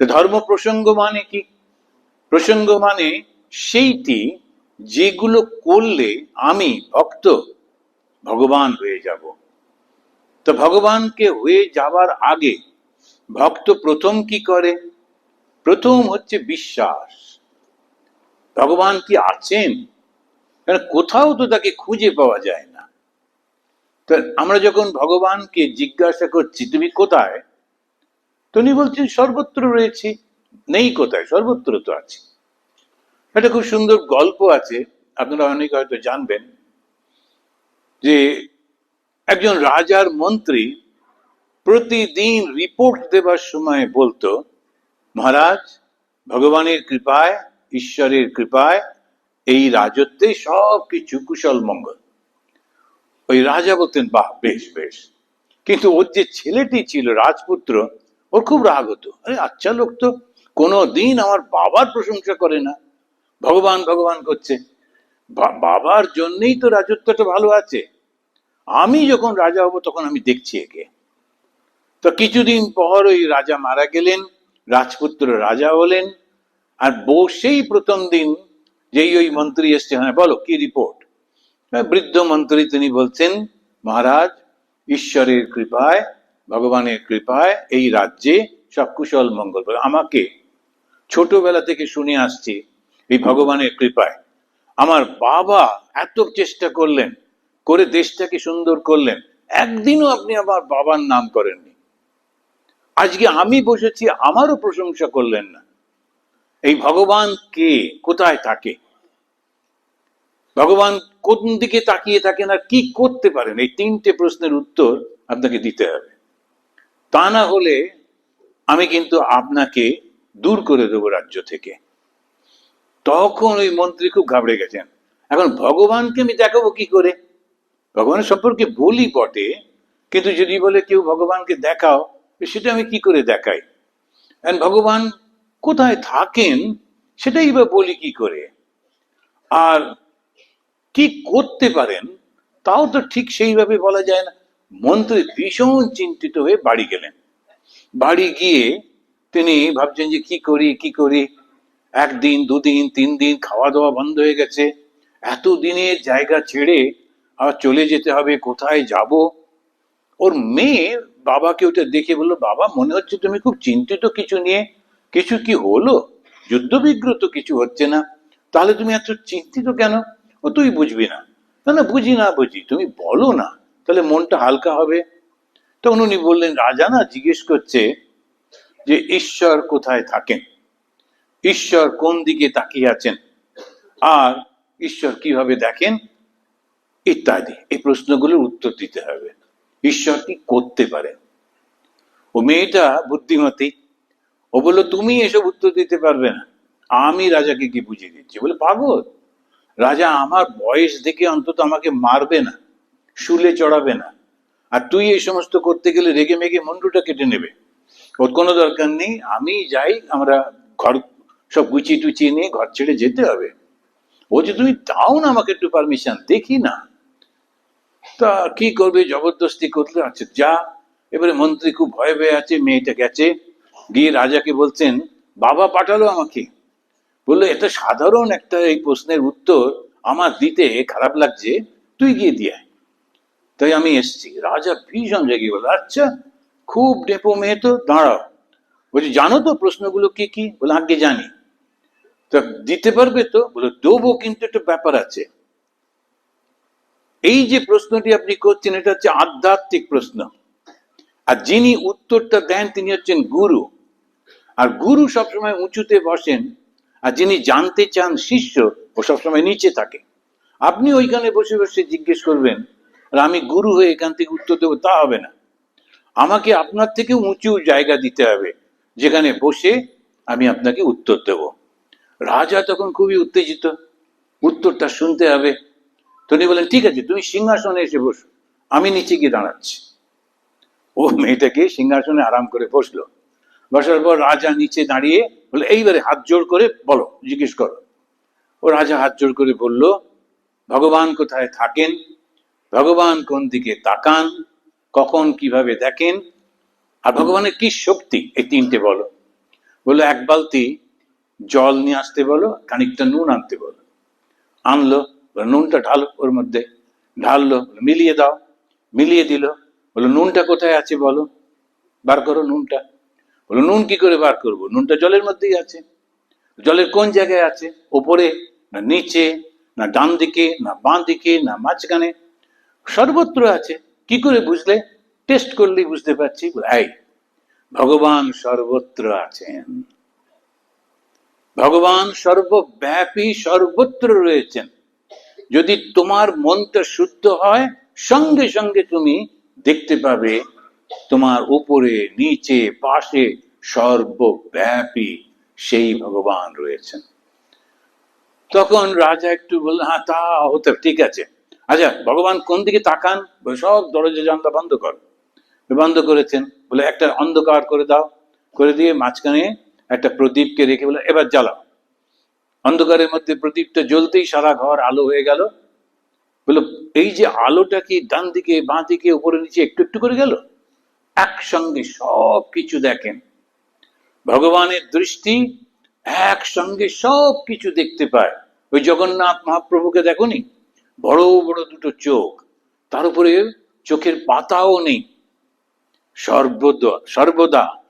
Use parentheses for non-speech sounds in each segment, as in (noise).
ধর্ম প্রসঙ্গ মানে কি? প্রসঙ্গ মানে সেইটি যেগুলো করলে আমি ভক্ত, ভগবান হয়ে যাব। তো ভগবানকে হয়ে যাবার আগে ভক্ত প্রথম কি করে? প্রথম হচ্ছে বিশ্বাস। ভগবান কি আছেন? কোথাও তো তাকে খুঁজে পাওয়া যায় না। আমরা যখন ভগবানকে জিজ্ঞাসা করছি, তুমি কোথায়? তো উনি বলছেন, সর্বত্র রয়েছি। নেই কোথায়? সর্বত্র তো আছে। একটা খুব সুন্দর গল্প আছে, আপনারা অনেকে হয়তো জানবেন, যে একজন রাজার মন্ত্রী প্রতিদিন রিপোর্ট দেবার সময় বলতো, মহারাজ, ভগবানের কৃপায়, ঈশ্বরের কৃপায়, এই রাজত্বে সব কিছু কুশল মঙ্গল। ওই রাজা বলতেন, বাহ, বেশ বেশ। কিন্তু ওর যে ছেলেটি ছিল, রাজপুত্র ওর খুব রাগ হতো। আরে আচ্ছা লোক তো, কোনো দিন আমার বাবার প্রশংসা করে না। ভগবান ভগবান করছে। বাবার জন্যই তো রাজত্বটা ভালো আছে। আমি যখন রাজা হব তখন আমি দেখছি একে। তো কিছুদিন পর ওই রাজা মারা গেলেন, রাজপুত্র রাজা হলেন, আর বসেই প্রথম দিন যেই ওই মন্ত্রী এসছে হ্যাঁ বলো কি রিপোর্ট বৃদ্ধ মন্ত্রী তিনি বলছেন, মহারাজ, ঈশ্বরের কৃপায় ভগবানের কৃপায় এই রাজ্যে সব কুশল মঙ্গল আমাকে ছোটবেলা থেকে শুনে আসছি এই ভগবানের কৃপায়। আমার বাবা এত চেষ্টা করলেন, করে দেশটাকে সুন্দর করলেন, একদিনও আপনি আমার বাবার নাম করেননি। আজকে আমি বসেছি, আমারও প্রশংসা করলেন না। এই ভগবান কে? কোথায় থাকে? ভগবান কোন দিকে তাকিয়ে থাকেন আর কি করতে পারেন? এই তিনটে প্রশ্নের উত্তর আপনাকে দিতে হবে। তা না হলে আমি কিন্তু আপনাকে দূর করে দেবো রাজ্য থেকে। তখন ওই মন্ত্রী খুব ঘাবড়ে গেছেন। এখন ভগবানকে আমি দেখাবো কি করে? ভগবানের সম্পর্কে বলি বটে, কিন্তু যদি বলে কেউ ভগবানকে দেখাও, সেটা আমি কি করে দেখাই? And ভগবান কোথায় থাকেন, সেটাই বা বলি কি করে? আর কি করতে পারেন, তাও তো ঠিক সেইভাবে বলা যায় না। মন্ত্রী ভীষণ চিন্তিত হয়ে বাড়ি গেলেন। বাড়ি গিয়ে তিনি ভাবছেন যে কি করি কি করি? একদিন, দুদিন তিন দিন খাওয়া দাওয়া বন্ধ হয়ে গেছে। এত দিনের জায়গা ছেড়ে আর চলে যেতে হবে, কোথায় যাব? ওর মেয়ে বাবাকে ওটা দেখে বলল, বাবা, মনে হচ্ছে তুমি খুব চিন্তিত কিছু নিয়ে। কিছু কি হলো? যুদ্ধবিগ্রহ তো কিছু হচ্ছে না। তাহলে তুমি এত চিন্তিত কেন? ও তুই বুঝবি না না, বুঝি না, বুঝি। তুমি বলো না। তাহলে মনটা হালকা হবে। তখন উনি বললেন, রাজা না জিজ্ঞেস করছে যে, ঈশ্বর কোথায় থাকেন? ঈশ্বর কোন দিকে তাকিয়ে আছেন? আর ঈশ্বর কীভাবে দেখেন? ইত্যাদি। এই প্রশ্নগুলোর উত্তর দিতে হবে। ঈশ্বর কি করতে পারেন? ও মেয়েটা বুদ্ধিমতী। ও বলল, তুমি এসব উত্তর দিতে পারবে না। আমি রাজাকে কি বুঝিয়ে দিচ্ছি? বলে, পাগল। রাজা আমার বয়স দেখে অন্তত আমাকে মারবে না। শুলে চড়াবে না। আর তুই এই সমস্ত করতে গেলে রেগে মেগে মুন্ডুটা কেটে নেবে। ওর কোনো দরকার নেই, আমি যাই, আমরা ঘর সব গুছিয়ে টুচিয়ে নিয়ে ঘর ছেড়ে যেতে হবে। ও যে তুমি দাও না আমাকে একটু পারমিশন দেখি না। তা কি করবে, জবরদস্তি করলে? আচ্ছা যা। এবারে মন্ত্রী খুব ভয় ভয়ে আছে, মেয়েটা গেছে। গিয়ে রাজাকে বলছেন, বাবা পাঠালো আমাকে। বলল এটা সাধারণ একটা এই প্রশ্নের উত্তর আমার দিতে খারাপ লাগছে, তুই গিয়ে দিয়ে। তাই আমি এসছি। রাজা ভীষণ রেগে বলল আচ্ছা খুব ডেপো মেয়ে তো, দাঁড়াও। বলছি, জানো তো প্রশ্নগুলো কি কি? বলে আগে জানি। তা দিতে পারবে তো? বলে দেবো, কিন্তু একটা ব্যাপার আছে। এই যে প্রশ্নটি আপনি করছেন, এটা হচ্ছে আধ্যাত্মিক প্রশ্ন। আর যিনি উত্তরটা দেন, তিনি হচ্ছেন গুরু। আর গুরু সবসময় উঁচুতে বসেন, আর যিনি জানতে চান শিষ্য, ও সবসময় নিচে থাকে। আপনি ওইখানে বসে বসে জিজ্ঞেস করবেন আর আমি গুরু হয়ে এখান থেকে উত্তর দেবো, তা হবে না। আমাকে আপনার থেকে উঁচু জায়গা দিতে হবে, যেখানে বসে আমি আপনাকে উত্তর দেব। রাজা তখন খুবই উত্তেজিত, উত্তরটা শুনতে হবে। তিনি বলেন ঠিক আছে, তুমি সিংহাসনে এসে বসো, আমি নিচে গিয়ে দাঁড়াচ্ছি। ও মেয়েটাকে সিংহাসনে আরাম করে বসল। বসার পর রাজা নিচে দাঁড়িয়ে বলে এইবারে হাত জোড় করে বলো, জিজ্ঞেস করো। ও রাজা হাত জোড় করে বলল, ভগবান কোথায় থাকেন? ভগবান কোন দিকে তাকান, কখন কীভাবে দেখেন, আর ভগবানের কি শক্তি? এই তিনটে বলো। বলল এক বালতি জল নিয়ে আসতে বলো, খানিকটা নুন আনতে বলো। আনলো নুনটা ঢালো ওর মধ্যে। ঢাললো মিলিয়ে দাও। মিলিয়ে দিল বলল নুনটা কোথায় আছে বলো? বার করো নুনটা। বলল নুন কি করে বার করব? নুনটা জলের মধ্যেই আছে। জলের কোন জায়গায় আছে? ওপরে, না নিচে, না ডান দিকে না বাঁ দিকে না মাঝখানে? সর্বত্র আছে। কি করে বুঝলে? টেস্ট করলেই বুঝতে পারছি। এই, ভগবান সর্বত্র আছেন। ভগবান সর্বব্যাপী সর্বত্র রয়েছেন। যদি তোমার মনটা শুদ্ধ হয়, সঙ্গে সঙ্গে তুমি দেখতে পাবে তোমার উপরে, নিচে, পাশে সর্বব্যাপী সেই ভগবান রয়েছেন। তখন রাজা একটু বললেন হ্যাঁ তা হতে, ঠিক আছে। আচ্ছা ভগবান কোন দিকে তাকান? বলে, সব দরজা জানলা বন্ধ কর। বন্ধ করেছেন। বলে একটা অন্ধকার করে দাও। করে দিয়ে মাঝখানে একটা প্রদীপকে রেখে বলে এবার জ্বালাও। অন্ধকারের মধ্যে প্রদীপটা জ্বলতেই সারা ঘর আলো হয়ে গেল। বলল এই যে আলোটা কি ডান দিকে বাঁ দিকে উপরে নিচে একটু একটু করে গেল? একসঙ্গে সব কিছু দেখেন। ভগবানের দৃষ্টি একসঙ্গে সব কিছু দেখতে পায়। ওই জগন্নাথ মহাপ্রভুকে দেখনি? বড় বড় দুটো চোখ, তার উপরে চোখের পাতাও নেই। সর্বদা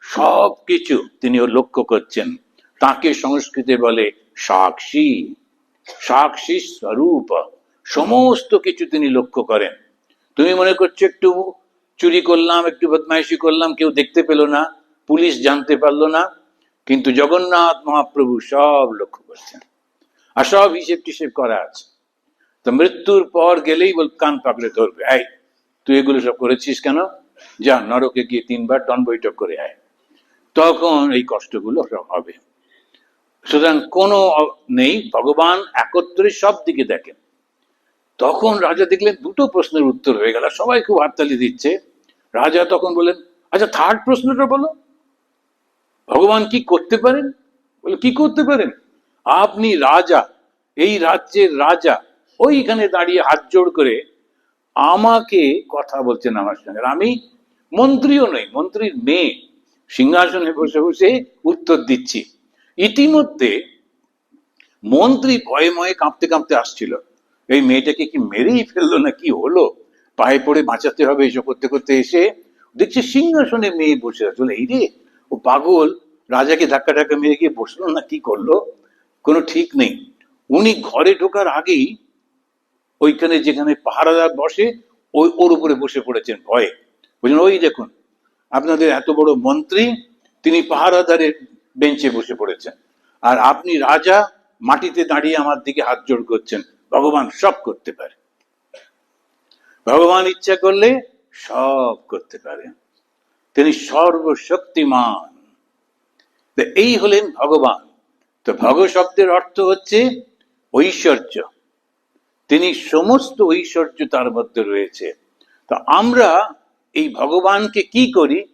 সব কিছু তিনি লক্ষ্য করছেন। তাকে সংস্কৃতে বলে সাক্ষী। সাক্ষী স্বরূপ। সমস্ত কিছু তিনি লক্ষ্য করেন। তুমি মনে করছ একটু চুরি করলাম, একটু বদমাইশি করলাম, কেউ দেখতে পেল না, পুলিশ জানতে পারল না, কিন্তু জগন্নাথ মহাপ্রভু সব লক্ষ্য করছেন। আর সব হিসেব টিসেব করা আছে। তো মৃত্যুর পর গেলেই বল কান পাকড়ে ধরবে আয় তুই এগুলো সব করেছিস কেন? যা, নরকে গিয়ে তিনবার দন বৈঠক করে আয়। তখন এই কষ্টগুলো সব হবে। সুতরাং কোনো নেই, ভগবান একত্রে সব দিকে দেখেন। তখন রাজা দেখলেন, দুটো প্রশ্নের উত্তর হয়ে গেল। সবাই খুব হাততালি দিচ্ছে। রাজা তখন বলেন আচ্ছা থার্ড প্রশ্নটা বলো। ভগবান কি করতে পারেন? বলে, কি করতে পারেন? আপনি রাজা, এই রাজ্যের রাজা ওইখানে দাঁড়িয়ে হাত জোড় করে আমাকে কথা বলছেন আমার সঙ্গে। আমি মন্ত্রীও নই, মন্ত্রীর মেয়ে। সিংহাসনে বসে বসে উত্তর দিচ্ছি। ইতিমধ্যে মন্ত্রী ভয়ে ময়ে কাঁপতে কাঁপতে আসছিল। এই মেয়েটাকে কি মেরেই ফেলল না কি হলো? পায়ে পড়ে বাঁচাতে হবে এসব করতে করতে এসে দেখছে সিংহাসনে মেয়ে বসে আছে। এই রে, ও পাগল। রাজাকে ধাক্কা ধাক্কা মেরে গিয়ে বসল না কি করল? কোনো ঠিক নেই। উনি ঘরে ঢোকার আগেই ওইখানে যেখানে পাহারাদার বসে, ওই ওর উপরে বসে পড়েছেন ভয়ে। বুঝলেন ওই দেখুন, আপনাদের এত বড় মন্ত্রী, তিনি পাহারাদারের বেঞ্চে বসে পড়েছেন। আর আপনি রাজা, মাটিতে দাঁড়িয়ে আমার দিকে হাত জোড় করছেন। ভগবান সব করতে পারে। ভগবান ইচ্ছা করলে সব করতে পারেন তিনি সর্বশক্তিমান। এই হলেন ভগবান। তো ভগ শব্দের অর্থ হচ্ছে ঐশ্বর্য। তিনি সমস্ত ঐশ্বর্য তার মধ্যে রয়েছে। তো আমরা এই ভগবানকে কি করি?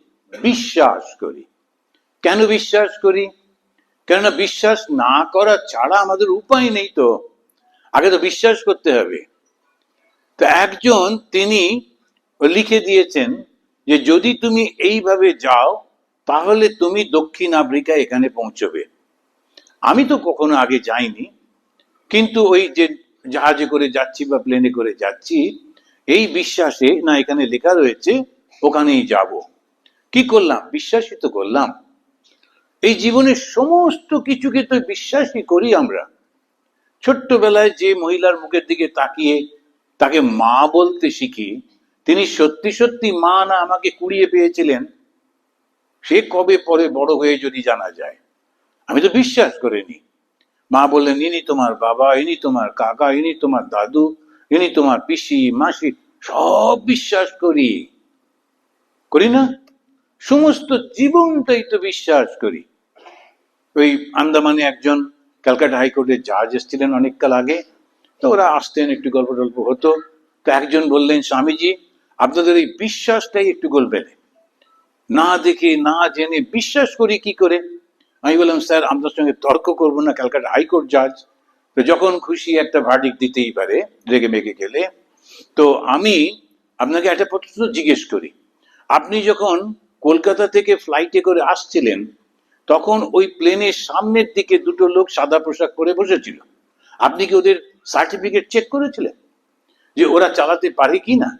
বিশ্বাস করি। কেন বিশ্বাস করি? কেননা বিশ্বাস না করা ছাড়া আমাদের উপায় নেই তো। আগে তো বিশ্বাস করতে হবে। তো একজন তিনি লিখে দিয়েছেন যে, যদি তুমি এইভাবে যাও, তাহলে তুমি দক্ষিণ আফ্রিকা এখানে পৌঁছবে। আমি তো কখনো আগে যাইনি, কিন্তু ওই যে জাহাজে করে যাচ্ছি বা প্লেনে করে যাচ্ছি, এই বিশ্বাসে না এখানে লেখা রয়েছে, ওখানেই যাব। কি করলাম? বিশ্বাসই তো করলাম। এই জীবনের সমস্ত কিছুকে তো বিশ্বাসই করি আমরা। ছোট্টবেলায় যে মহিলার মুখের দিকে তাকিয়ে তাকে মা বলতে শিখি, তিনি সত্যি সত্যি মা না আমাকে কুড়িয়ে পেয়েছিলেন, সে কবে পরে বড় হয়ে যদি জানা যায়। আমি তো বিশ্বাস করিনি। মা বললেন, ইনি তোমার বাবা, ইনি তোমার কাকা, ইনি তোমার দাদু, ইনি তোমার পিসি, মাসি, সব বিশ্বাস করি। করি না? সমস্ত জীবনটাই তো বিশ্বাস করি। ওই আন্দামানে একজন ক্যালকাটা হাইকোর্টের জাজ এসেছিলেন অনেককাল আগে। তো ওরা আসতেন, একটু গল্প টল্প হতো। তো একজন বললেন, স্বামীজি, আপনাদের এই বিশ্বাসটাই একটু গলবে না দেখে, না জেনে বিশ্বাস করি কি করে? আমি বললাম, স্যার আপনার সঙ্গে তর্ক করব না, ক্যালকাটা হাইকোর্ট জাজ। তো যখন খুশি একটা ভার্ডিক দিতেই পারে, রেগে মেগে গেলে। তো আমি আপনাকে একটা প্রশ্ন জিজ্ঞেস করি। আপনি যখন কলকাতা থেকে ফ্লাইটে করে আসছিলেন, তখন ওই প্লেনের সামনের দিকে দুটো লোক সাদা পোশাক পরে বসেছিল। আপনি কি ওদের সার্টিফিকেট চেক করেছিলেন? যে ওরা চালাতে পারে কি না?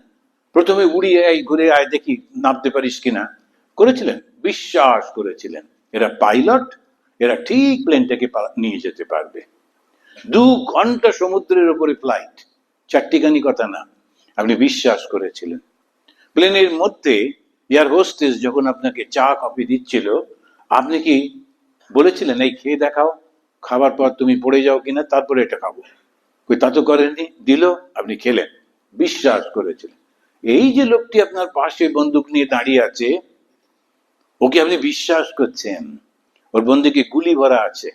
প্রথমে উড়িয়ে আয়, ঘুরে আয়, দেখি নামতে পারিস কিনা করেছিলেন? বিশ্বাস করেছিলেন। এরা পাইলট, এরা ঠিক প্লেনটাকে নিয়ে যেতে পারবে। দু ঘণ্টা সমুদ্রের উপরে ফ্লাইট, চারটিখানি কথা না, আপনি বিশ্বাস করেছিলেন। প্লেনের মধ্যে এয়ার হোস্টেস যখন আপনাকে চা, কফি দিচ্ছিল, আপনি কি বলেছিলেন, এই খেয়ে দেখাও, খাবার পর তুমি পড়ে যাও কিনা, তারপরে এটা খাব কই, তা তো করেনি দিল, আপনি খেলেন, বিশ্বাস করেছিলেন। এই যে লোকটি আপনার পাশে বন্দুক নিয়ে দাঁড়িয়ে আছে ওকে আপনি বিশ্বাস করছেন। ওর বন্দুকে গুলি ভরা আছে।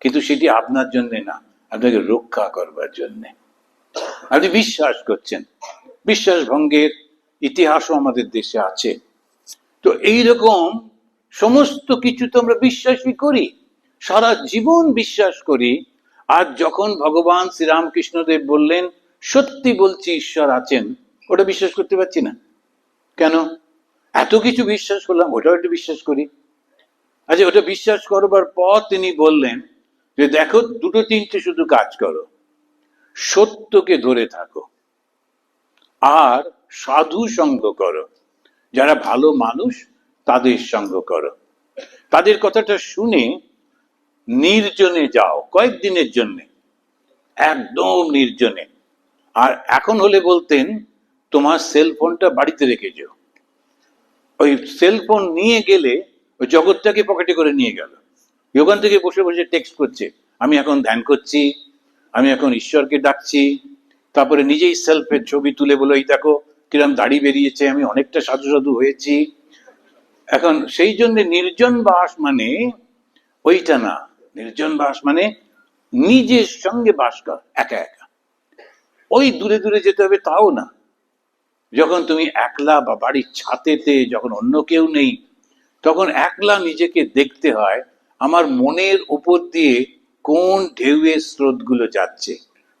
কিন্তু সেটি আপনার জন্য না। আপনাকে রক্ষা করবার জন্যে। আপনি বিশ্বাস করছেন। বিশ্বাস ভঙ্গের ইতিহাসও আমাদের দেশে আছে। তো এই রকম সমস্ত কিছু তো আমরা বিশ্বাসই করি। সারা জীবন বিশ্বাস করি। আর যখন ভগবান শ্রীরামকৃষ্ণদেব বললেন, সত্যি বলছি, ঈশ্বর আছেন, ওটা বিশ্বাস করতে পারছি না। কেন? এত কিছু বিশ্বাস করলাম, ওটাও একটু বিশ্বাস করি। আচ্ছা ওটা বিশ্বাস করবার পর তিনি বললেন যে, দেখো, দুটো তিনটে শুধু কাজ করো। সত্যকে ধরে থাকো। আর সাধু সঙ্গ করো। যারা ভালো মানুষ, তাদের সঙ্গ করো। তাদের কথাটা শুনে নির্জনে যাও, কয়েকদিনের জন্য। একদম নির্জনে। আর এখন হলে বলতেন, তোমার সেল ফোনটা বাড়িতে রেখে যেও। ওই সেল ফোন নিয়ে গেলে ওই জগৎটাকে পকেটে করে নিয়ে গেল। ওখান থেকে বসে বসে টেক্সট করছে, আমি এখন ধ্যান করছি, আমি এখন ঈশ্বরকে ডাকছি, তারপরে নিজেই সেলফের ছবি তুলে বলো, এই দেখো কিরম দাড়ি বেরিয়েছে, আমি অনেকটা সাধু সাধু হয়েছি। এখন সেই জন্য নির্জন বাস মানে ওইটা না, নির্জন বাস মানে নিজের সঙ্গে বাস কর, একা একা। ওই দূরে দূরে যেতে হবে তাও না। যখন তুমি একলা বা বাড়ির ছাতেতে, যখন অন্য কেউ নেই, তখন একলা নিজেকে দেখতে হয়, আমার মনের উপর দিয়ে কোন ঢেউয়ের স্রোতগুলো যাচ্ছে,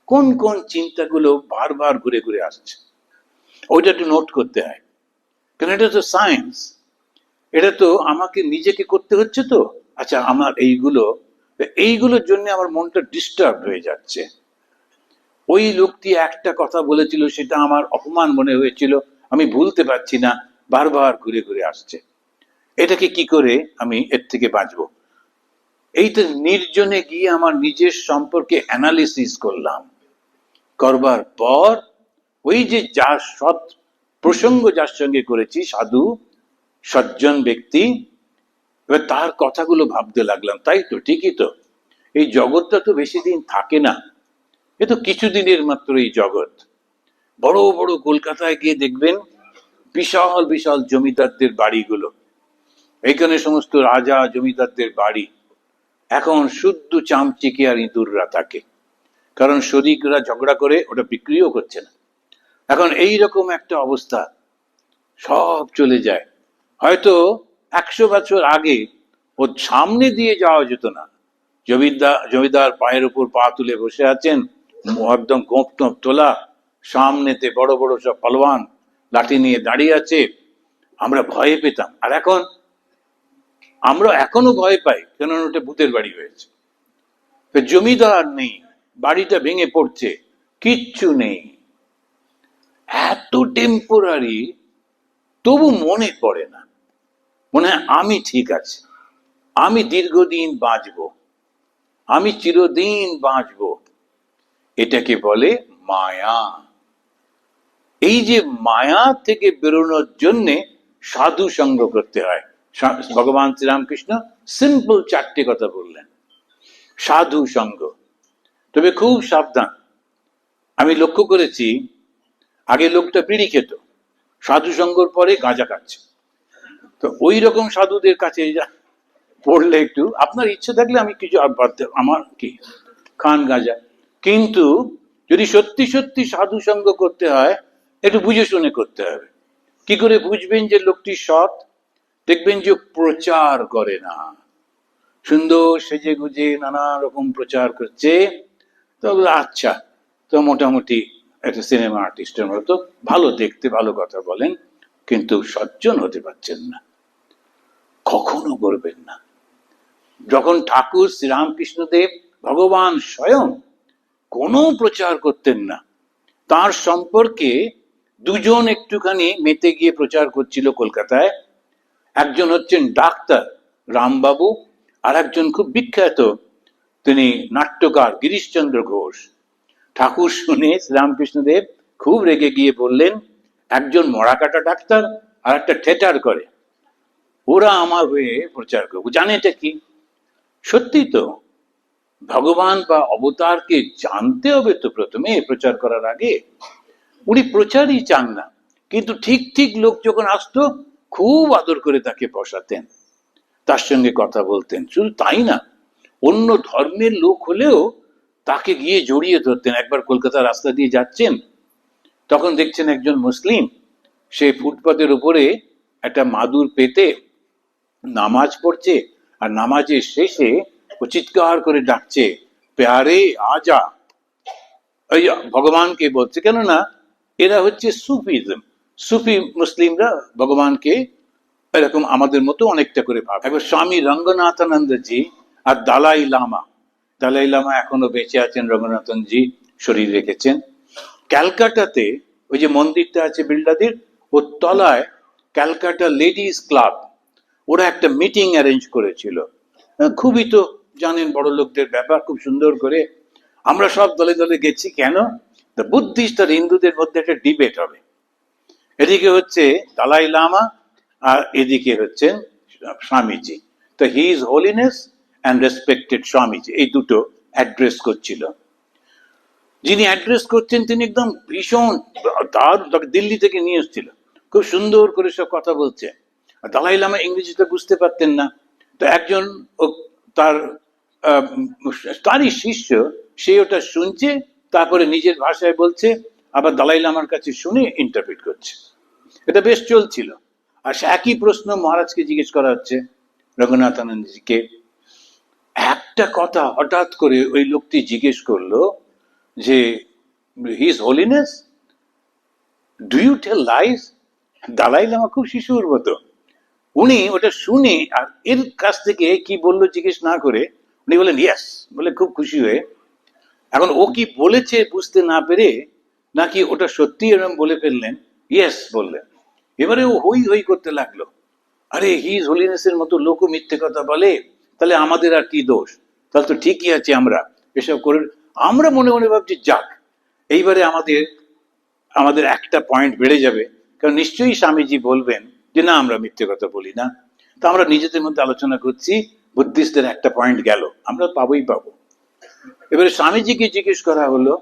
কোন কোন চিন্তাগুলো বারবার ঘুরে ঘুরে আসছে। ওইটা একটু নোট করতে হয়। কারণ এটা তো সায়েন্স এটা তো আমাকে নিজেকে করতে হচ্ছে তো। আচ্ছা আমার এইগুলো, এইগুলোর জন্য আমার মনটা ডিস্টার্ব হয়ে যাচ্ছে। ওই লোকটি একটা কথা বলেছিল, সেটা আমার অপমান মনে হয়েছিল, আমি ভুলতে পারছি না, বারবার ঘুরে ঘুরে আসছে। এটাকে কি করে আমি এর থেকে বাঁচবো? এইটা নির্জনে গিয়ে আমার নিজের সম্পর্কে অ্যানালিসিস করলাম। করবার পর ওই যে যার সৎ প্রসঙ্গ যার সঙ্গে করেছি, সাধু, সজ্জন ব্যক্তি, এবার তার কথাগুলো ভাবতে লাগলাম, তাই তো, ঠিকই তো। এই জগৎটা তো বেশি দিন থাকে না। এ তো কিছুদিনের মাত্র এই জগৎ। বড় বড় কলকাতায় গিয়ে দেখবেন বিশাল বিশাল জমিদারদের বাড়িগুলো। এখানে সমস্ত রাজা জমিদারদের বাড়ি। এখন শুদ্ধ চামচিকে আর ইঁদুররা থাকে। কারণ শরিকরা ঝগড়া করে ওটা বিক্রিও করছে না। এখন এই রকম একটা অবস্থা সব চলে যায়। হয়তো একশো বছর আগে ওর সামনে দিয়ে যাওয়া যেত না। জমিদার জমিদার পায়ের উপর পা তুলে বসে আছেন একদম গোপ টোপ তোলা, সামনেতে বড় বড় সব পালোয়ান লাঠি নিয়ে দাঁড়িয়ে আছে, আমরা ভয়ে পেতাম। আর এখন, আমরা এখনও ভয় পাই কেননা ওটা ভূতের বাড়ি হয়েছে। জমিদার নেই, বাড়িটা ভেঙে পড়ছে, কিচ্ছু নেই। এত টেম্পোরারি তবু মনে পড়ে না। মনে হয় আমি ঠিক আছে। আমি দীর্ঘদিন বাঁচব। আমি চিরদিন বাঁচব। এটাকে বলে মায়া। এই যে মায়া থেকে বেরোনোর জন্যে সাধু সঙ্গ করতে হয়। ভগবান শ্রীরামকৃষ্ণ সিম্পল চারটে কথা বললেন। সাধু সঙ্গ। তবে খুব সাবধান। আমি লক্ষ্য করেছি, আগে লোকটা বিড়ি খেত, সাধু সঙ্গর পরে গাঁজা খাচ্ছে। তো ওই রকম সাধুদের কাছে পড়লে একটু, আপনার ইচ্ছে থাকলে আমি কিছু আমার কি? খান গাঁজা। কিন্তু যদি সত্যি সত্যি সাধু সঙ্গ করতে হয়, একটু বুঝে শুনে করতে হবে। কি করে বুঝবেন যে লোকটি সৎ? দেখবেন যে প্রচার করে না। সুন্দর সেজে গুজে নানা রকম প্রচার করছে। তো আচ্ছা তো মোটামুটি একটা সিনেমা আর্টিস্টের মতো ভালো দেখতে, ভালো কথা বলেন, কিন্তু সজ্জন হতে পারছেন না। কখনো করবেন না। যখন ঠাকুর শ্রীরামকৃষ্ণদেব ভগবান স্বয়ং কোনো প্রচার করতেন না। তার সম্পর্কে দুজন একটুখানি মেতে গিয়ে প্রচার করছিল কলকাতায়। একজন হচ্ছেন ডাক্তার রামবাবু আর একজন খুব বিখ্যাত তিনি নাট্যকার গিরিশচন্দ্র ঘোষ। ঠাকুর শুনে শ্রীরামকৃষ্ণদেব খুব রেগে গিয়ে বললেন, একজন মরাকাটা ডাক্তার আর একটা থিয়েটার করে। ওরা আমার হয়ে প্রচার করব। জানে এটা কি? সত্যি তো ভগবান বা অবতারকে জানতে হবে তো প্রথমে, প্রচার করার আগে। উনি প্রচারই চান না, কিন্তু ঠিক ঠিক লোক যখন আসতো, খুব আদর করে তাকে বসাতেন। তার সঙ্গে কথা বলতেন। শুধু তাই না, অন্য ধর্মের লোক হলেও তাকে গিয়ে জড়িয়ে ধরতেন। একবার কলকাতার রাস্তা দিয়ে যাচ্ছেন, তখন দেখছেন একজন মুসলিম, সে ফুটপাতের উপরে একটা মাদুর পেতে নামাজ পড়ছে, আর নামাজের শেষে ও চিৎকার করে ডাকছে প্যারে আজা ভগবানকে বলছে কেননা এরা হচ্ছে সুফিজম সুফি মুসলিমরা ভগবানকে এরকম আমাদের মতো অনেকটা করে ভাবে একবার স্বামী রঙ্গনাথানন্দজি আর দালাই লামা দালাই লামা এখনও বেঁচে আছেন রঙ্গনাথনজি শরীর রেখেছেন ক্যালকাটাতে ওই যে মন্দিরটা আছে বিল্ডাদির ওর তলায় ক্যালকাটা লেডিস ক্লাব। ওরা একটা মিটিং অ্যারেঞ্জ করেছিল। খুবই তো জানেন বড় লোকদের ব্যাপার খুব সুন্দর করে। আমরা সব দলে দলে গেছি, কেন? বুদ্ধিস্ট আর হিন্দুদের মধ্যে একটা ডিবেট হবে। এদিকে হচ্ছে দালাই লামা আর এদিকে হচ্ছেন স্বামীজি। তো he is holiness and respected Swamiji, এই দুটো অ্যাড্রেস করছিল। যিনি অ্যাড্রেস করছেন তিনি একদম ভীষণ তার দিল্লি থেকে নিয়ে এসেছিল। খুব সুন্দর করে সব কথা বলছে। দালাই লামা ইংরেজিতে বুঝতে পারতেন না। তো একজন তার তারই শিষ্য সে ওটা শুনছে, তারপরে নিজের ভাষায় বলছে, আবার দালাই লামার কাছে শুনে ইন্টারপ্রিট করছে। এটা বেশ চলছিল। আর একই প্রশ্ন মহারাজকে জিজ্ঞেস করা হচ্ছে, রঘুনাথ আনন্দজিকে একটা কথা হঠাৎ করে ওই লোকটি জিজ্ঞেস করল যে his holiness do you tell lies Dalai Lama খুব শিশুর মতো। উনি ওটা শুনে আর এর কাছ থেকে কি বলল জিজ্ঞেস না করে উনি বলেন ইয়েস বলে খুব খুশি হয়ে এখন ও কি বলেছে বুঝতে না পেরে নাকি ওটা সত্যি এরকম বলে ফেললেন? ইয়েস বললেন। এবারে ও হই হই করতে লাগল। আরে হিজ হোলিনেসের মতো লোকও মিথ্যে কথা বলে, তাহলে আমাদের আর কি দোষ? তাহলে তো ঠিকই আছে আমরা। এসব করে আমরা মনে মনে ভাবছি, যাক, এইবারে আমাদের আমাদের একটা পয়েন্ট বেড়ে যাবে। কারণ নিশ্চয়ই স্বামীজি বলবেন যে, না, আমরা মিথ্যে কথা বলি না। তো আমরা নিজেদের মধ্যে আলোচনা করছি। বুদ্ধিস্টদের একটা পয়েন্ট গেল। আমরা পাবোই পাবো। এবারে স্বামীজিকে জিজ্ঞেস করা হলো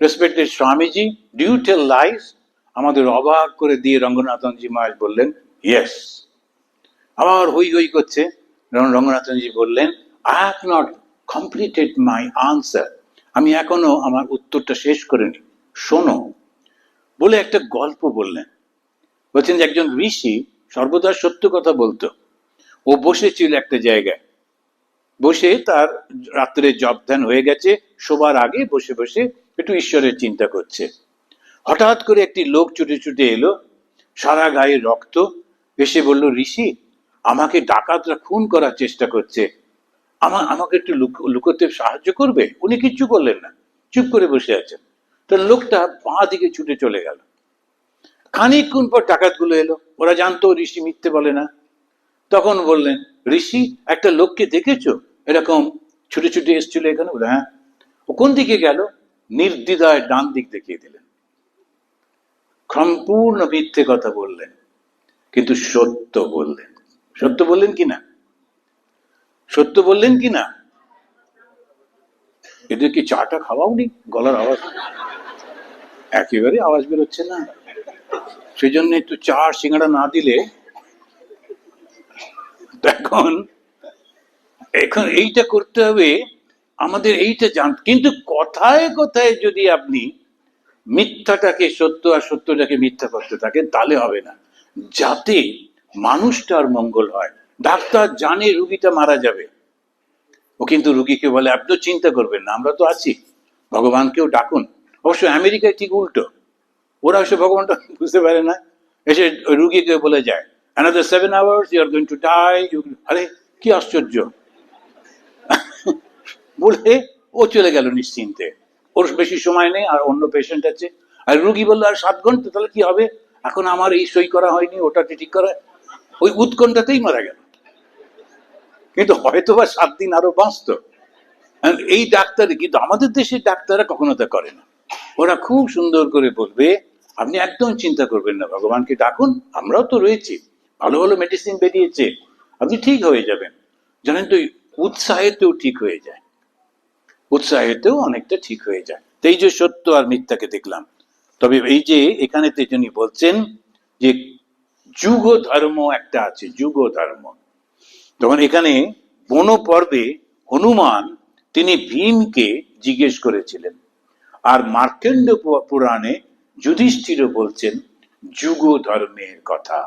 respected Swamiji do you tell lies আমাদের অবাক করে দিয়ে রঙ্গনাথনজি মহারাজ বললেন ইয়েস আবার হই হই করছে। রঙ্গনাথনজি বললেন I have not completed my answer আমি এখনও আমার উত্তরটা শেষ করিনি। শোনো। বলে একটা গল্প বললেন। বলছেন যে একজন ঋষি সর্বদা সত্য কথা বলতো। ও বসেছিল একটা জায়গায়। বসে তার রাত্রে জব ধ্যান হয়ে গেছে, শোবার আগে বসে বসে একটু ঈশ্বরের চিন্তা করছে। হঠাৎ করে একটি লোক ছুটে ছুটে এলো, সারা গায়ে রক্ত। এসে বলল, ঋষি, আমাকে ডাকাতরা খুন করার চেষ্টা করছে। আমার আমাকে একটু লুক- লুকোতে সাহায্য করবে? উনি কিচ্ছু করলেন না। চুপ করে বসে আছেন। তো লোকটা বাঁ দিকে ছুটে চলে গেল। খানিকক্ষণ পর ডাকাতগুলো এলো। ওরা জানতো ঋষি মিথ্যে বলে না। তখন বললেন, ঋষি, একটা লোককে দেখেছ? এরকম ছুটে ছুটে এসেছিল এখানে? বলে হ্যাঁ। ও কোন দিকে গেল? নির্দ্বিধায় ডান দিক দেখিয়ে দিলেন। সম্পূর্ণ মিথ্যে কথা বললেন, কিন্তু সত্য বললেন। সত্য বললেন কি না? সত্য বললেন কি না? এদের কি চাটা খাওয়াওনি? গলার আওয়াজ? একেবারে আওয়াজ বেরোচ্ছে না। সেই জন্য একটু চা সিঙ্গাড়া না দিলে এখন এখন এইটা করতে হবে, আমাদের এইটা জান, কিন্তু কথায় কথায় যদি আপনি মিথ্যাটাকে, সত্য আর সত্যটাকে মিথ্যা করতে থাকেন, তাহলে হবে না। যাতে মানুষটার মঙ্গল হয়। ডাক্তার জানে রুগীটা মারা যাবে। ও কিন্তু রুগীকে বলে, আপনি চিন্তা করবেন না, আমরা তো আছি। ভগবানকেও ডাকুন। অবশ্য আমেরিকায় ঠিক উল্টো। ওরা এসে ভগবানটা বুঝতে পারে না। এসে রুগীকে বলে যায় another seven hours you are going to die আরে, কি আশ্চর্য। (laughs) বলে ও চলে গেল নিশ্চিন্তে। ওর বেশি সময় নেই, আর অন্য পেশেন্ট আছে। আর রুগী বলল, আর সাত ঘণ্টা, তাহলে কি হবে? এখন আমার এই সই করা হয়নি ওটা ঠিক করা ওই উৎকণ্ঠাতেই মারা গেল। কিন্তু হয়তো বা সাত দিন আরও বাঁচত। এই ডাক্তার, কিন্তু আমাদের দেশের ডাক্তাররা কখনো তা করে না। ওরা খুব সুন্দর করে বলবে, আপনি একদম চিন্তা করবেন না, ভগবানকে ডাকুন, আমরাও তো রয়েছি। ভালো ভালো মেডিসিন বেরিয়েছে, আপনি ঠিক হয়ে যাবেন। জানেন তো, উৎসাহেতেও ঠিক হয়ে যায়। উৎসাহেতেও অনেকটা ঠিক হয়ে যায়। তো এই যে সত্য আর মিথ্যাকে দেখলাম। তবে এই যে এখানে তেজনী বলছেন যে যুগ ধর্ম একটা আছে যুগ ধর্ম তখন এখানে বন পর্বে হনুমান তিনি ভীমকে জিজ্ঞেস করেছিলেন। আর মার্কেন্ড পুরাণে যুধিষ্ঠির বলছেন যুগ ধর্মের কথা।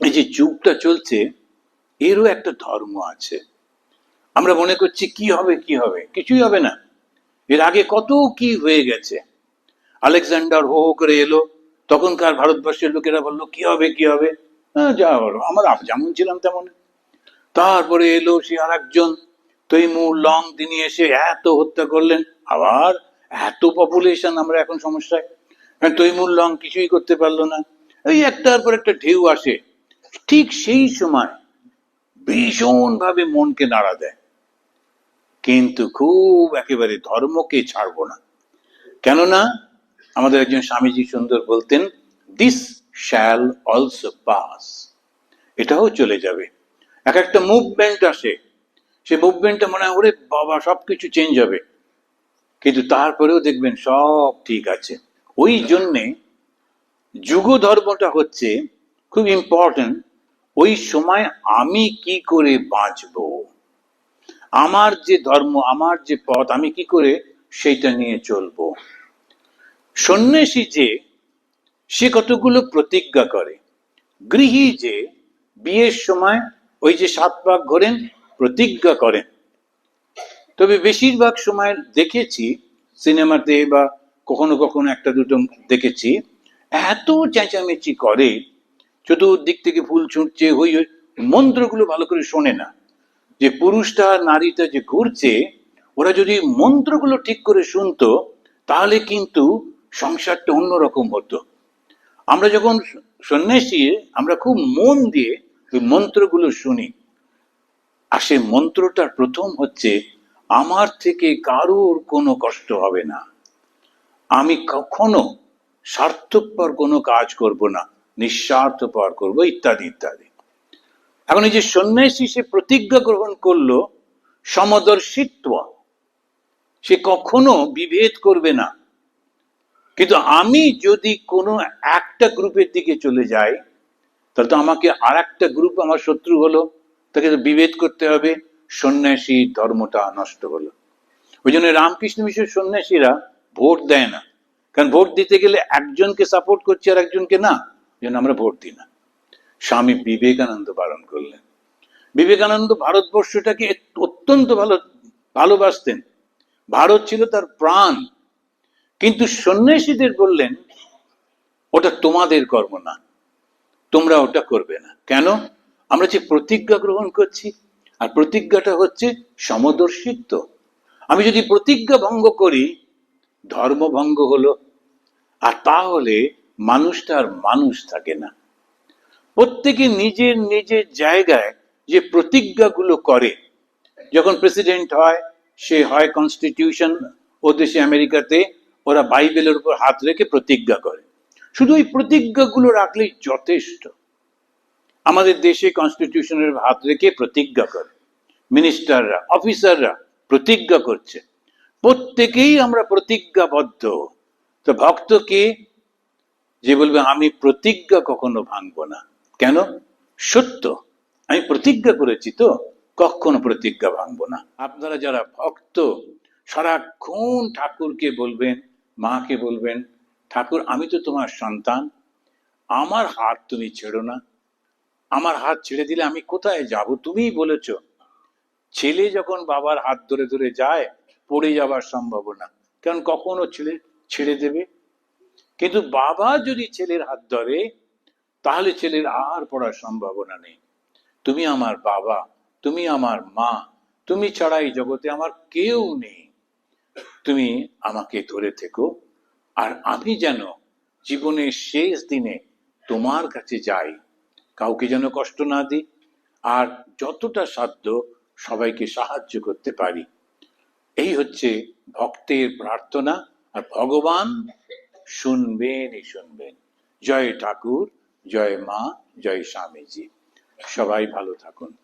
এই যে যুগটা চলছে, এরও একটা ধর্ম আছে। আমরা মনে করছি, কি হবে কি হবে? কিছুই হবে না। এর আগে কত কি হয়ে গেছে? আলেকজান্ডার হো করে এলো, তখনকার ভারতবর্ষের লোকেরা বলল, কি হবে কি হবে? যা হলো আমার যেমন ছিলাম তেমন তারপরে এলো সে আর একজন তৈমুর লং, তিনি এসে এত হত্যা করলেন। আবার এত পপুলেশন আমরা এখন সমস্যায়। তৈমুর লং কিছুই করতে পারল না। এই একটার পর একটা ঢেউ আসে। ঠিক সেই সময় ভীষণ ভাবে মনকে নাড়া দেয়। কিন্তু খুব একেবারে ধর্মকে ছাড়বো না। কেননা আমাদের একজন স্বামীজি সুন্দর বলতেন দিস শ্যাল অলসো পাস এটাও চলে যাবে। এক একটা মুভমেন্ট আসে। সে মুভমেন্টটা মনে হয়, ওরে বাবা, সবকিছু চেঞ্জ হবে। কিন্তু তারপরেও দেখবেন সব ঠিক আছে। ওই জন্যে যুগ ধর্মটা হচ্ছে খুব ইম্পর্টেন্ট ওই সময় আমি কি করে বাঁচবো? আমার যে ধর্ম, আমার যে পথ, আমি কি করে সেইটা নিয়ে চলবো? সন্ন্যাসী যে, সে কতগুলো প্রতিজ্ঞা করে। গৃহী যে, বিয়ের সময় ওই যে সাত পাক ঘোরেন প্রতিজ্ঞা করেন তবে বেশিরভাগ সময় দেখেছি, সিনেমাতে বা কখনো কখনো একটা দুটো দেখেছি, এত চেঁচামেচি করে চতুর্দিক থেকে ফুল ছুটছে, হই হই। মন্ত্রগুলো ভালো করে শোনে না। যে পুরুষটা, নারীটা যে ঘুরছে, ওরা যদি মন্ত্রগুলো ঠিক করে শুনতো, তাহলে কিন্তু সংসারটা অন্যরকম হতো। আমরা যখন সন্ন্যাসী, আমরা খুব মন দিয়ে ওই মন্ত্রগুলো শুনি। আর সেই মন্ত্রটার প্রথম হচ্ছে, আমার থেকে কারোর কোনো কষ্ট হবে না। আমি কখনো স্বার্থপর কোনো কাজ করব না। নিঃস্বার্থপর করব, ইত্যাদি ইত্যাদি। এখন এই যে সন্ন্যাসী সে প্রতিজ্ঞা গ্রহণ করল সমদর্শিত্ব, সে কখনো বিভেদ করবে না। কিন্তু আমি যদি কোনো একটা গ্রুপের দিকে চলে যাই, তাহলে তো আমাকে আর একটা গ্রুপ আমার শত্রু হলো, তাকে তো বিভেদ করতে হবে, সন্ন্যাসী ধর্মটা নষ্ট হলো। ওই জন্য রামকৃষ্ণ মিশন সন্ন্যাসীরা ভোট দেয় না। কারণ ভোট দিতে গেলে একজনকে সাপোর্ট করছে আর একজনকে না। জন্য আমরা ভোট দিই না। স্বামী বিবেকানন্দ পালন করলেন। বিবেকানন্দ ভারতবর্ষটাকে অত্যন্ত ভালো, ভালোবাসতেন। ভারত ছিল তার প্রাণ। কিন্তু সন্ন্যাসীদের বললেন, ওটা তোমাদের কর্ম না। তোমরা ওটা করবে না। কেন? আমরা যে প্রতিজ্ঞা গ্রহণ করছি, আর প্রতিজ্ঞাটা হচ্ছে সমদর্শিত্ব। আমি যদি প্রতিজ্ঞা ভঙ্গ করি ধর্ম ভঙ্গ হলো। আর তাহলে মানুষটা আর মানুষ থাকে না। প্রত্যেকে নিজের নিজের জায়গায় যে প্রতিজ্ঞাগুলো করে, যখন প্রেসিডেন্ট হয়, সে হয় কনস্টিটিউশন ও দেশে আমেরিকাতে, ওরা বাইবেলের উপর হাত রেখে প্রতিজ্ঞা করে। শুধু ওই প্রতিজ্ঞাগুলো রাখলেই যথেষ্ট। আমাদের দেশে কনস্টিটিউশনের হাত রেখে প্রতিজ্ঞা করে। মিনিস্টাররা অফিসাররা প্রতিজ্ঞা করছে। প্রত্যেকেই আমরা প্রতিজ্ঞাবদ্ধ। তো ভক্তকে যে বলবে, আমি প্রতিজ্ঞা কখনো ভাঙবো না। কেন? সত্য। আমি প্রতিজ্ঞা করেছি তো, কখনো প্রতিজ্ঞা ভাঙবো না। আপনারা যারা ভক্ত, সারাক্ষণ ঠাকুরকে বলবেন, মাকে বলবেন, ঠাকুর, আমি তো তোমার সন্তান, আমার হাত তুমি ছেড়ো না। আমার হাত ছেড়ে দিলে আমি কোথায় যাব? তুমিই বলেছ, ছেলে যখন বাবার হাত ধরে ধরে যায়, পড়ে যাবার সম্ভাবনা। কারণ কখনো ছেলে ছেড়ে দেবে কিন্তু বাবা যদি ছেলের হাত ধরে, তাহলে ছেলের আর পড়ার সম্ভাবনা নেই। তুমি আমার বাবা, তুমি আমার মা, তুমি ছাড়া এই জগতে আমার কেউ নেই। তুমি আমাকে ধরে থেকো, আর আমি যেন জীবনের শেষ দিনে তোমার কাছে যাই, কাউকে যেন কষ্ট না দিই, আর যতটা সাধ্য সবাইকে সাহায্য করতে পারি। এই হচ্ছে ভক্তের প্রার্থনা, আর ভগবান শুনবেনই শুনবেন। জয় ঠাকুর জয় মা জয় স্বামীজি। সবাই ভালো থাকুন।